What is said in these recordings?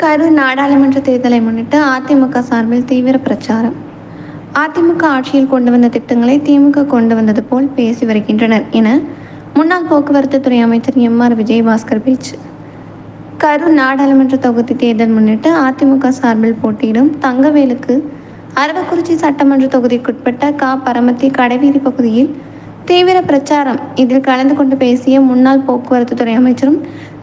கரூர் நாடாளுமன்ற தேர்தலை முன்னிட்டு அதிமுக சார்பில் தீவிர பிரச்சாரம். அதிமுக ஆட்சியில் கொண்டு வந்த திட்டங்களை திமுக கொண்டு வந்தது போல் பேசி வருகின்றனர் என முன்னாள் போக்குவரத்து துறை அமைச்சர் எம் ஆர் விஜயபாஸ்கர் பேச்சு கரூர் நாடாளுமன்ற தொகுதி தேர்தல் முன்னிட்டு அதிமுக சார்பில் போட்டியிடும் தங்கவேலுக்கு அரவக்குறிச்சி சட்டமன்ற தொகுதிக்குட்பட்ட கா. பரமத்தி கடைவீதி பகுதியில் தீவிர பிரச்சாரம். இதில் கலந்து கொண்டு பேசிய முன்னாள் போக்குவரத்து துறை அமைச்சரும்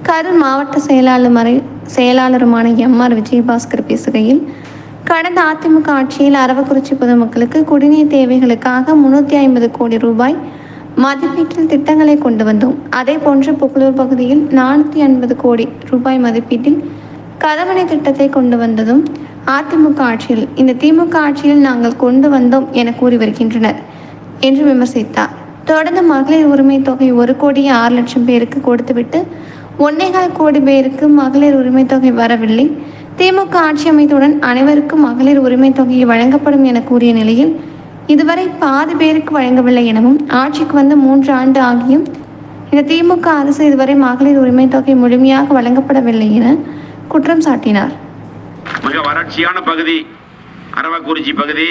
கரூர் மாவட்ட செயலாளர் செயலாளருமான எம் ஆர் விஜயபாஸ்கர் பேசுகையில் கடந்த அதிமுக ஆட்சியில் அரவக்குறிச்சி பொதுமக்களுக்கு குடிநீர் தேவைகளுக்காக முன்னூற்றி ஐம்பது கோடி ரூபாய் மதிப்பீட்டில் திட்டங்களை கொண்டு வந்தோம். அதே போன்று புகழூர் பகுதியில் நானூற்றி ஐம்பது கோடி ரூபாய் மதிப்பீட்டில் கதவணை திட்டத்தை கொண்டு வந்ததும் அதிமுக ஆட்சியில் இந்த திமுக ஆட்சியில் நாங்கள் கொண்டு வந்தோம் என கூறி வருகின்றனர் என்று விமர்சித்தார். தொடர்ந்து மகளிர் உரிமை தொகை ஒரு கோடி ஆறு லட்சம் பேருக்கு கொடுத்துவிட்டு ஒன்னேகால் கோடி பேருக்கு மகளிர் உரிமை தொகை வரவில்லை. திமுக ஆட்சி அமைத்தவுடன் அனைவருக்கும் மகளிர் உரிமை தொகை வழங்கப்படும் என கூறிய நிலையில் இதுவரை பாதி பேருக்கு வழங்கவில்லை எனவும் ஆட்சிக்கு வந்து மூன்று ஆண்டு ஆகியும் இந்த திமுக அரசு இதுவரை மகளிர் உரிமை தொகை முழுமையாக வழங்கப்படவில்லை என குற்றம் சாட்டினார். மிக வறட்சியான பகுதி அரவக்குறிச்சி பகுதி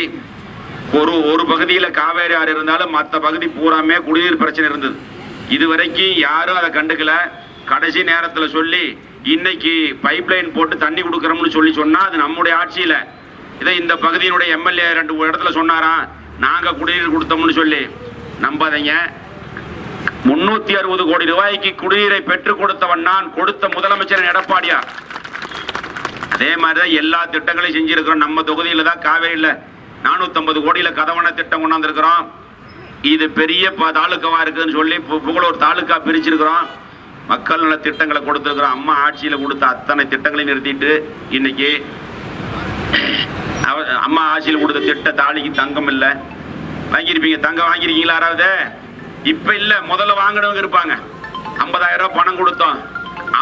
ஒரு ஒரு பகுதியில் காவேரி ஆறு இருந்தாலும் மற்ற பகுதி பூராமே குடிநீர் பிரச்சனை இருந்தது. இதுவரைக்கும் யாரும் அதை கண்டுக்கல. கடைசி நேரத்தில் சொல்லி இன்னைக்கு பைப் லைன் போட்டு தண்ணி கொடுக்குறோம்னு சொல்லி சொன்னால் அது நம்முடைய ஆட்சியில். இதை இந்த பகுதியினுடைய எம்எல்ஏ ரெண்டு இடத்துல சொன்னாராம். நாங்கள் குடிநீர் கொடுத்தோம்னு சொல்லி. நம்பாதீங்க. முன்னூத்தி அறுபது கோடி ரூபாய்க்கு குடிநீரை பெற்றுக் கொடுத்தவன் நான் கொடுத்த முதலமைச்சர் எடப்பாடியார் அதே மாதிரி தான் எல்லா திட்டங்களையும் செஞ்சிருக்கிறோம். நம்ம தொகுதியில தான் காவேரியில் நானூற்றம்பது கோடியில் கதவண திட்டம் கொண்டாந்துருக்கிறோம். இது பெரிய ப தாலுக்காவா இருக்குதுன்னு சொல்லி பு- புகழூர் தாலுக்கா பிரிச்சிருக்கிறோம். மக்கள் நல திட்டங்களை கொடுத்துருக்குறோம் அம்மா ஆட்சியில் கொடுத்த அத்தனை திட்டங்களையும் நிறுத்திட்டு இன்னைக்கு அம்மா ஆட்சியில் கொடுத்த திட்ட தாலிக்கு தங்கம் இல்லை. வாங்கியிருப்பீங்க. தங்கம் வாங்கியிருக்கீங்களா யாராவது? இப்ப இல்ல. முதல்ல வாங்கினவங்க இருப்பாங்க. ஐம்பதாயிரம் ரூபாய் பணம் கொடுத்தோம்.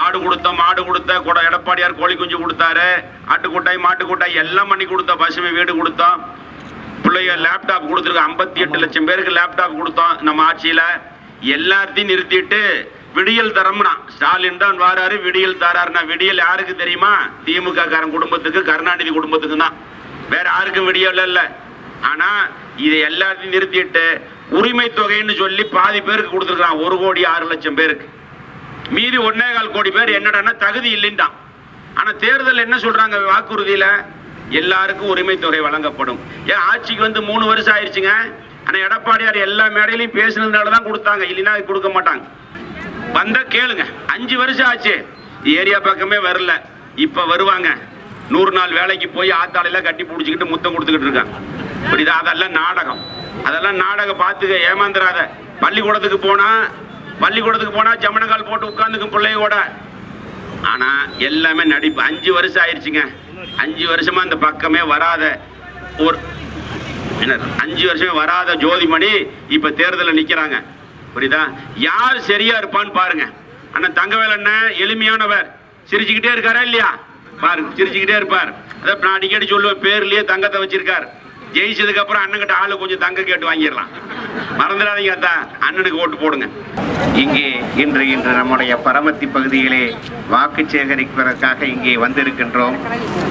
ஆடு கொடுத்தோம். மாடு கொடுத்த கூட எடப்பாடியார் கோழி குஞ்சு கொடுத்தாரு. ஆட்டுக்கூட்டாய் மாட்டுக்கூட்டாய் எல்லாம் பண்ணி கொடுத்தோம். பசுமை வீடு கொடுத்தோம். பிள்ளைங்க லேப்டாப் கொடுத்துருக்கோம் ஐம்பத்தி எட்டு லட்சம் பேருக்கு லேப்டாப் கொடுத்தோம் நம்ம ஆட்சியில. எல்லாத்தையும் நிறுத்திட்டு விடியல் தரம்னா ஸ்டாலின் தான் வாராரு விடியல் தராருன்னா விடியல் யாருக்கு தெரியுமா? திமுக காரன் குடும்பத்துக்கு கருணாநிதி குடும்பத்துக்கு தான். வேற யாருக்கும் விடியல் இல்ல. ஆனா இதை எல்லாத்தையும் நிறுத்திட்டு உரிமை தொகைன்னு சொல்லி பாதி பேருக்கு கொடுத்துருக்கான் ஒரு கோடி ஆறு லட்சம் பேருக்கு. மீதி ஒன்னே கால் கோடி பேர் என்னடான்னா தகுதி இல்லைன்றான் ஆனா தேர்தல் என்ன சொல்றாங்க வாக்குறுதியில? எல்லாருக்கும் உரிமை தொகை வழங்கப்படும். ஏன் ஆட்சிக்கு வந்து மூணு வருஷம் ஆயிடுச்சுங்க ஆனா எடப்பாடியார் எல்லா மேடையிலையும் பேசுனதுனால தான் கொடுத்தாங்க. இல்லைன்னா அது கொடுக்க மாட்டாங்க. வந்தா கேளுங்க. அஞ்சு வருஷம் ஆச்சு. ஏரியா பக்கமே வரல. இப்ப வருவாங்க. நூறு நாள் வேலைக்கு போய் ஆத்தாளையில கட்டி பிடிச்சிக்கிட்டு முத்தம் கொடுத்துக்கிட்டு இருக்காங்க. புரியுதா? அதெல்லாம் நாடகம். அதெல்லாம் நாடகம் பார்த்துக்க ஏமாந்துடாத பள்ளிக்கூடத்துக்கு போனா பள்ளிக்கூடத்துக்கு போனா ஜமனங்கால் போட்டு உட்காந்துக்கும் பிள்ளையோட. ஆனா எல்லாமே நடிப்பு. அஞ்சு வருஷம் ஆயிடுச்சுங்க அஞ்சு வருஷமா இந்த பக்கமே வராத ஒரு என்ன அஞ்சு வருஷமே வராத ஜோதிமணி இப்ப தேர்தலில் நிக்கிறாங்க. புரியுதா? யார் சரியா இருப்பான்னு பாருங்க. அண்ணன் தங்கவேல் அண்ணன் எளிமையானவர். சிரிச்சுக்கிட்டே இருக்காரா இல்லையா? பாருங்க சிரிச்சுக்கிட்டே இருப்பார். அதான் நான் அடிக்கடி சொல்லுவேன் பேர்லயே தங்கத்தை வச்சிருக்கார். ஜெயிச்சதுக்கு அப்புறம் அண்ணன்கிட்ட ஆளு கொஞ்சம் தங்க கேட்டு வாங்கிடலாம். மறந்துடாதீங்க அத்தா அண்ணனுக்கு ஓட்டு போடுங்க. இங்கே இன்று இன்று நம்முடைய பரமத்தி பகுதியிலே வாக்கு சேகரிப்பதற்காக இங்கே வந்திருக்கின்றோம்.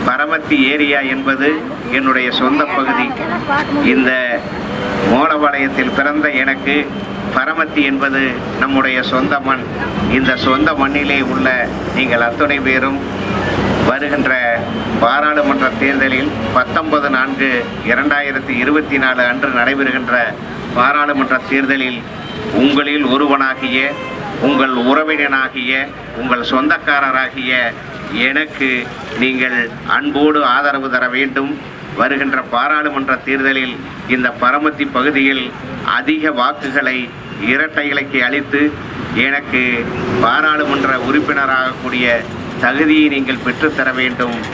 பரமத்தி ஏரியா என்பது என்னுடைய சொந்த பகுதி. இந்த மோலபாளையத்தில் பிறந்த எனக்கு பரமத்தி என்பது நம்முடைய சொந்த மண். இந்த சொந்த மண்ணிலே உள்ள நீங்கள் அத்துணை பேரும் வருகின்ற பாராளுமன்ற தேர்தலில் பத்தொன்பது நான்கு இரண்டாயிரத்தி இருபத்தி நாலு அன்று நடைபெறுகின்ற பாராளுமன்ற தேர்தலில் உங்களில் ஒருவனாகிய உங்கள் உறவினனாகிய உங்கள் சொந்தக்காரராகிய எனக்கு நீங்கள் அன்போடு ஆதரவு தர வேண்டும். வருகின்ற பாராளுமன்ற தேர்தலில் இந்த பரமத்தி பகுதியில் அதிக வாக்குகளை இரட்டை இலக்கை அளித்து எனக்கு பாராளுமன்ற உறுப்பினராகக்கூடிய தகுதியை நீங்கள் பெற்றுத்தர வேண்டும்.